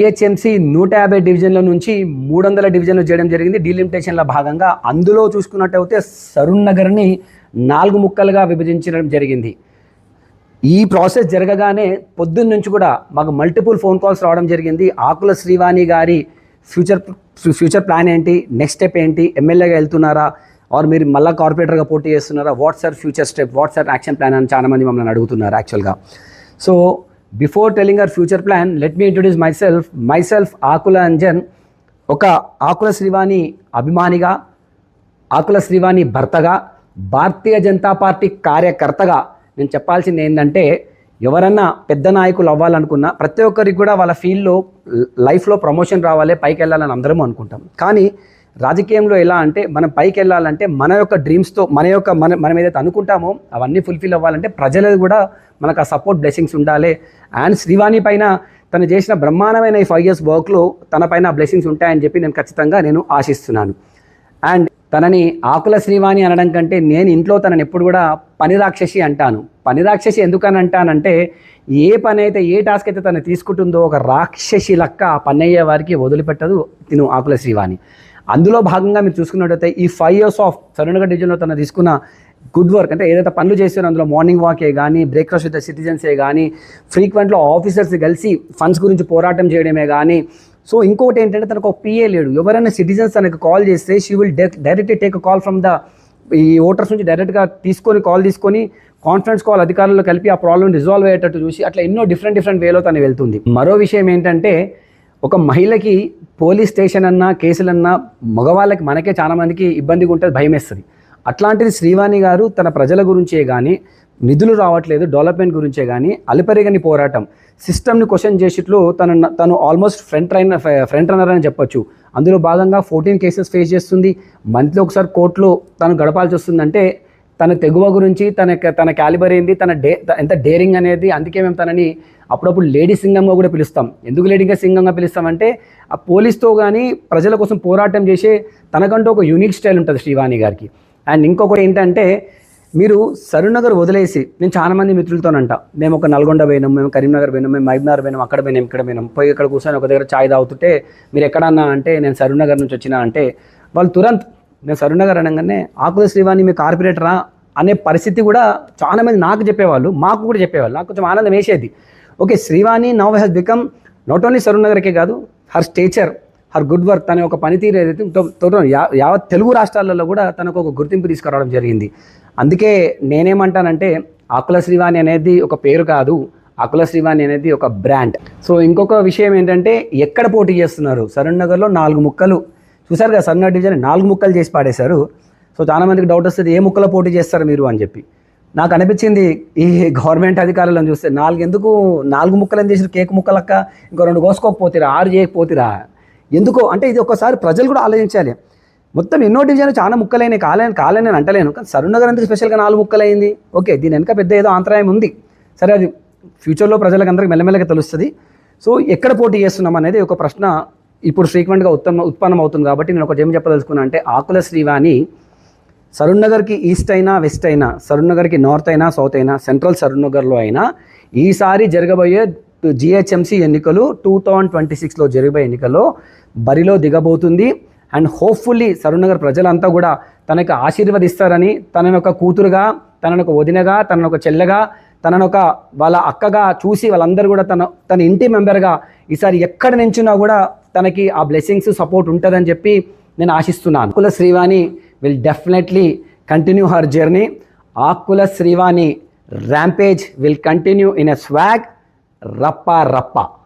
GHMC నూట యాభై డివిజన్ల నుంచి మూడు వందల డివిజన్లు చేయడం జరిగింది. డీలిమిటేషన్ల భాగంగా అందులో చూసుకున్నట్టయితే సరుణ్ నగర్ని నాలుగు ముక్కలుగా విభజించడం జరిగింది. ఈ ప్రాసెస్ జరగగానే పొద్దున్న నుంచి కూడా మాకు మల్టిపుల్ ఫోన్ కాల్స్ రావడం జరిగింది. Akula Srivani garu future future plan ఏంటి? నెక్స్ట్ స్టెప్ ఏంటి? ఎమ్మెల్యేగా వెళ్తున్నారా? ఆర్ మీరు మళ్ళీ కార్పొరేటర్గా పోటీ చేస్తున్నారా? What's our future step? What's our action plan అని చాలామంది మమ్మల్ని అడుగుతున్నారు యాక్చువల్గా. So before telling our future plan let me introduce myself myself Akula Anjan ఒక ఆకుల శ్రీవాణి అభిమానిగా ఆకుల శ్రీవాణి భర్తగా భారతీయ జనతా పార్టీ కార్యకర్తగా నేను చెప్పాల్సింది ఏంటంటే ఎవరన్నా పెద్ద నాయకులు అవ్వాలనుకున్నా ప్రతి ఒక్కరికి కూడా వాళ్ళ ఫీల్డ్లో లైఫ్లో ప్రమోషన్ రావాలి పైకి వెళ్ళాలని అందరం అనుకుంటాం. కానీ రాజకీయంలో ఎలా అంటే మనం పైకి వెళ్ళాలంటే మన యొక్క డ్రీమ్స్తో మన యొక్క మన మనం ఏదైతే అనుకుంటామో అవన్నీ ఫుల్ఫిల్ అవ్వాలంటే ప్రజలది కూడా మనకు ఆ సపోర్ట్ బ్లెస్సింగ్స్ ఉండాలి. అండ్ శ్రీవాణి పైన తను చేసిన బ్రహ్మాండమైన ఈ ఫైవ్ ఇయర్స్ వర్క్లో తన పైన బ్లెస్సింగ్స్ ఉంటాయని చెప్పి నేను ఖచ్చితంగా నేను ఆశిస్తున్నాను. అండ్ తనని ఆకుల శ్రీవాణి అనడం కంటే నేను ఇంట్లో తనని ఎప్పుడు కూడా పని రాక్షసి అంటాను. పని రాక్షసి ఎందుకని అంటానంటే ఏ పని అయితే ఏ టాస్క్ అయితే తను తీసుకుంటుందో ఒక రాక్షసి లక్క ఆ పని అయ్యే వారికి వదిలిపెట్టదు తిను ఆకుల శ్రీవాణి. అందులో భాగంగా మీరు చూసుకున్నట్టయితే ఈ ఫైవ్ ఇయర్స్ ఆఫ్ సరుణగఢ్ డివిజన్లో తను తీసుకున్న గుడ్ వర్క్ అంటే ఏదైతే పనులు చేస్తారో అందులో మార్నింగ్ వాకే కానీ బ్రేక్ఫాస్ట్ విత్ సిటిజన్సే కానీ ఫ్రీక్వెంట్లో ఆఫీసర్స్ కలిసి ఫండ్స్ గురించి పోరాటం చేయడమే కానీ సో ఇంకోటి ఏంటంటే తనకు ఒక పిఏ లేడు. ఎవరైనా సిటిజన్స్ తనకు కాల్ చేస్తే she will direct take call from the ఈ ఓటర్స్ నుంచి డైరెక్ట్గా తీసుకొని కాల్ తీసుకొని కాన్ఫరెన్స్ కాల్ అధికారులు కలిపి ఆ ప్రాబ్లమ్ రిజాల్వ్ అయ్యేటట్టు చూసి అట్లా ఎన్నో డిఫరెంట్ డిఫరెంట్ వేలో తను వెళ్తుంది. మరో విషయం ఏంటంటే ఒక మహిళకి పోలీస్ స్టేషన్ అన్నా కేసులన్నా మగవాళ్ళకి మనకే చాలామందికి ఇబ్బందిగా ఉంటుంది భయం వేస్తుంది అట్లాంటిది శ్రీవాణి గారు తన ప్రజల గురించే కానీ నిధులు రావట్లేదు డెవలప్మెంట్ గురించే కానీ అలిపరిగని పోరాటం సిస్టమ్ని క్వశ్చన్ చేసేట్లు తను తను almost front runner front runner అని చెప్పొచ్చు. అందులో భాగంగా ఫోర్టీన్ కేసెస్ ఫేస్ చేస్తుంది. మంత్లీ ఒకసారి కోర్టులో తను గడపాల్సి వస్తుందంటే తన తెగువ గురించి తన తన క్యాలిబర్ ఏంది తన డే ఎంత డేరింగ్ అనేది అందుకే మేము తనని అప్పుడప్పుడు లేడీ సింగంగా కూడా పిలుస్తాం. ఎందుకు లేడీగా సింగంగా పిలుస్తామంటే ఆ పోలీస్తో కానీ ప్రజల కోసం పోరాటం చేసే తనకంటూ ఒక యూనిక్ స్టైల్ ఉంటుంది శ్రీవాణి గారికి. అండ్ ఇంకొకటి ఏంటంటే మీరు సరునగర్ వదిలేసి నేను చాలామంది మిత్రులతోనంట. మేము ఒక నల్గొండ పోయినాం మేము కరీంనగర్ పోయినాం మేము మహబూబ్నగర్ పోయినాం అక్కడ పోయినాం ఇక్కడ పోయినాం. పోయి ఇక్కడ కూర్చొని ఒక దగ్గర చాయ్ తాగుతుంటే మీరు ఎక్కడన్నా అంటే నేను సరునగర్ నుంచి వచ్చినా అంటే వాళ్ళు తురంత్ నేను సరునగర్ అనగానే ఆకుల శ్రీవాణి మీ కార్పొరేటరా? అనే పరిస్థితి కూడా చాలామంది నాకు చెప్పేవాళ్ళు మాకు కూడా చెప్పేవాళ్ళు. నాకు కొంచెం ఆనందం వేసేది. Okay Srivani now has become not only సరునగర్కే కాదు her stature her good work తన యొక్క పనితీరు ఏదైతే యావత్ తెలుగు రాష్ట్రాలలో కూడా తనకు ఒక గుర్తింపు తీసుకురావడం జరిగింది. అందుకే నేనేమంటానంటే ఆకుల శ్రీవాణి అనేది ఒక పేరు కాదు ఆకుల శ్రీవాణి అనేది ఒక బ్రాండ్. సో ఇంకొక విషయం ఏంటంటే ఎక్కడ పోటీ చేస్తున్నారు? సరణ్ నగర్లో నాలుగు ముక్కలు. చూసారు కదా సరణ్ డివిజన్ నాలుగు ముక్కలు చేసి పాడేశారు. సో చాలామందికి డౌట్ వస్తుంది ఏ ముక్కలో పోటీ చేస్తారు మీరు అని చెప్పి. నాకు అనిపించింది ఈ గవర్నమెంట్ అధికారులను చూస్తే నాలుగు ఎందుకు నాలుగు ముక్కలు ఏం చేసారు కేక్ ముక్కలక్క ఇంకో రెండు కోసుకోకపోతేరా ఆరు చేయకపోతేరా. ఎందుకో అంటే ఇది ఒకసారి ప్రజలు కూడా ఆలోచించాలి. మొత్తం ఎన్నో డివిజన్లు చాలా ముక్కలైనవి కాలేని కాలేని నేను అంటలేను. కానీ సరునగర్ ఎందుకు స్పెషల్గా నాలుగు ముక్కలైంది? ఓకే దీని వెనక పెద్ద ఏదో అంతరాయం ఉంది. సరే అది ఫ్యూచర్లో ప్రజలకు అందరికి మెల్లమెల్లగా తెలుస్తుంది. సో ఎక్కడ పోటీ చేస్తున్నాం అనేది ఒక ప్రశ్న ఇప్పుడు ఫ్రీక్వెంట్గా ఉత్తమ ఉత్పన్నం అవుతుంది కాబట్టి నేను ఒకటి ఏం చెప్పదలుచుకున్నా అంటే ఆకుల శ్రీవాణి సరూన్ నగర్కి ఈస్ట్ అయినా వెస్ట్ అయినా సరూన్ నగర్కి నార్త్ అయినా సౌత్ అయినా సెంట్రల్ సరూన్ నగర్లో అయినా ఈసారి జరగబోయే జిహెచ్ఎంసీ ఎన్నికలు టూ థౌజండ్ ట్వంటీ సిక్స్లో జరిగే ఎన్నికల్లో బరిలో దిగబోతుంది. అండ్ హోప్ఫుల్లీ సరూర్ నగర్ ప్రజలంతా కూడా తనకు ఆశీర్వదిస్తారని తనను ఒక కూతురుగా తనను ఒక వదినగా తనను ఒక చెల్లెగా తనను ఒక వాళ్ళ అక్కగా చూసి వాళ్ళందరూ కూడా తన తన ఇంటి మెంబర్గా ఈసారి ఎక్కడ నించున్నా కూడా తనకి ఆ బ్లెస్సింగ్స్ సపోర్ట్ ఉంటుందని చెప్పి నేను ఆశిస్తున్నాను. కుల Srivani will definitely continue her journey. Akula Srivani Rampage will continue in a swag. Rappa Rappa.